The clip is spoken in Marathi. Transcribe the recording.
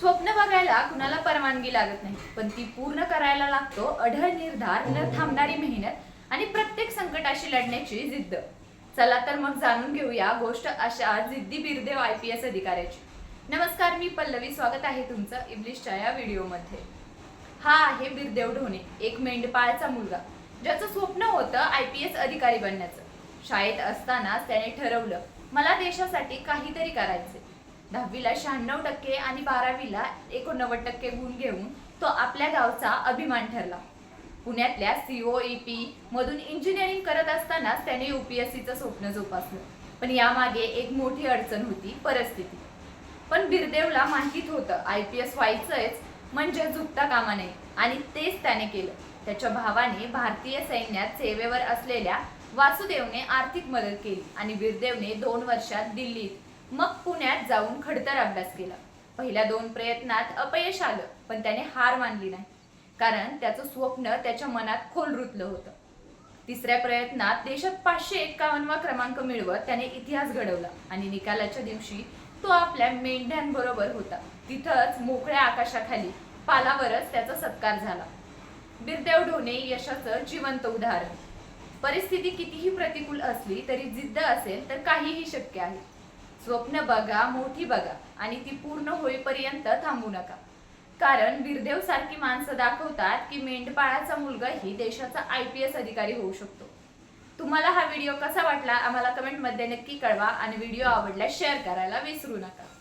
स्वप्न बघायला कुणाला परवानगी लागत नाही. पण ती पूर्ण करायला लागतो अढळ निर्धार न थांबणारी मेहनत आणि प्रत्येक संकटाशी लढण्याची जिद्द. चला तर मग जाणून घेऊया गोष्ट अशा जिद्दी बिरदेव आय पी एस अधिकाऱ्याची. नमस्कार मी पल्लवी. स्वागत आहे तुमचं इब्लिशच्या या व्हिडिओमध्ये. हा आहे बिरदेव ढोणे एक मेंढपाळचा मुलगा ज्याचं स्वप्न होतं आय पी एस अधिकारी बनण्याचं. शाळेत असतानाच त्याने ठरवलं मला देशासाठी काहीतरी करायचे दहावीला शहाण्णव टक्के आणि बारावीला एकोणनव्वद टक्के गुण घेऊन तो आपल्या गावचा अभिमान ठरला. पुण्यातल्या सीओईपी मधून इंजिनिअरिंग करत असतानाच त्याने युपीएससीचं स्वप्न जोपासलं. पण यामागे एक मोठी अडचण होती परिस्थिती. पण बिरदेवला माहीत होतं आय पी एस व्हायचंच म्हणजे झुकता कामा नये आणि तेच त्याने केलं. त्याच्या भावाने भारतीय सैन्यात सेवेवर असलेल्या वासुदेवने आर्थिक मदत केली आणि बिरदेवने दोन वर्षात दिल्लीत मग पुण्यात जाऊन खडतर अभ्यास केला. पहिल्या दोन प्रयत्नात अपयश आलं पण त्याने हार मानली नाही. कारण त्याचं स्वप्न त्याच्या मनात खोल रुतलं होतं. तिसऱ्या प्रयत्नात देशात पाचशे एक्कावन्नवा क्रमांक मिळवत त्याने इतिहास घडवला आणि निकालाच्या दिवशी तो आपल्या मेंढ्यांबरोबर होता. तिथंच मोकळ्या आकाशाखाली पालावरच त्याचा सत्कार झाला. बिरदेव ढोणे यशाचं जिवंत उदाहरण. परिस्थिती कितीही प्रतिकूल असली तरी जिद्द असेल तर काहीही शक्य आहे. स्वप्न बघा मोठी बघा आणि ती पूर्ण होईपर्यंत थांबू नका. कारण बिरदेव सारखी माणसं दाखवतात की मेंढपाळाचा मुलगाही देशाचा आय पी एस अधिकारी होऊ शकतो. तुम्हाला हा व्हिडिओ कसा वाटला आम्हाला कमेंटमध्ये नक्की कळवा आणि व्हिडिओ आवडल्यास शेअर करायला विसरू नका.